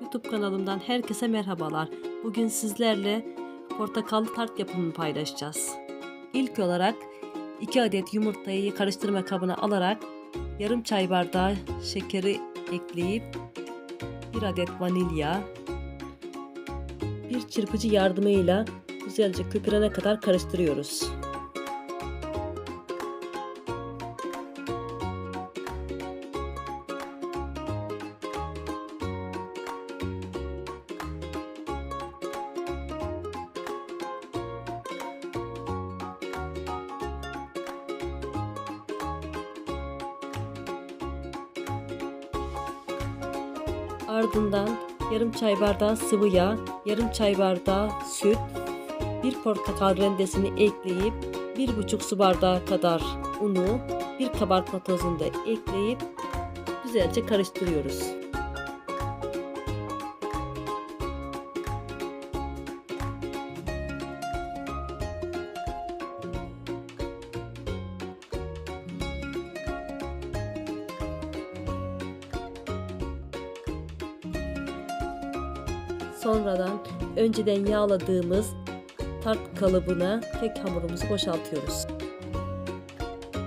YouTube kanalımdan herkese merhabalar. Bugün sizlerle portakallı tart yapımını paylaşacağız. İlk olarak 2 adet yumurtayı karıştırma kabına alarak yarım çay bardağı şekeri ekleyip 1 adet vanilya, bir çırpıcı yardımıyla güzelce köpürene kadar karıştırıyoruz. Ardından yarım çay bardağı sıvı yağ, yarım çay bardağı süt, bir portakal rendesini ekleyip bir buçuk su bardağı kadar unu, bir kabartma tozunu da ekleyip güzelce karıştırıyoruz. Sonradan önceden yağladığımız tart kalıbına kek hamurumuzu boşaltıyoruz.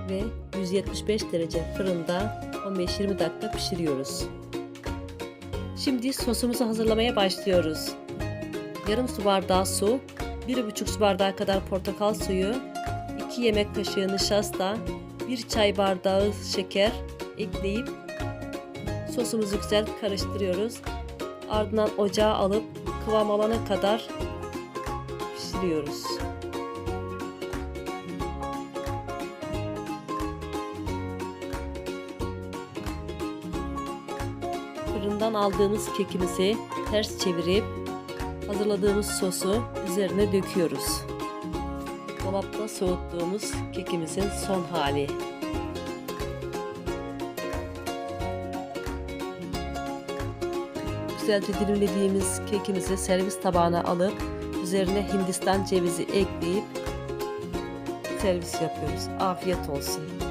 Ve 175 derece fırında 15-20 dakika pişiriyoruz. Şimdi sosumuzu hazırlamaya başlıyoruz. Yarım su bardağı su, 1,5 su bardağı kadar portakal suyu, 2 yemek kaşığı nişasta, 1 çay bardağı şeker ekleyip sosumuzu güzel karıştırıyoruz. Ardından ocağa alıp kıvam alana kadar pişiriyoruz. Fırından aldığımız kekimizi ters çevirip hazırladığımız sosu üzerine döküyoruz. Dolapta soğuttuğumuz kekimizin son hali. Güzelce dilimlediğimiz kekimizi servis tabağına alıp üzerine hindistan cevizi ekleyip servis yapıyoruz. Afiyet olsun.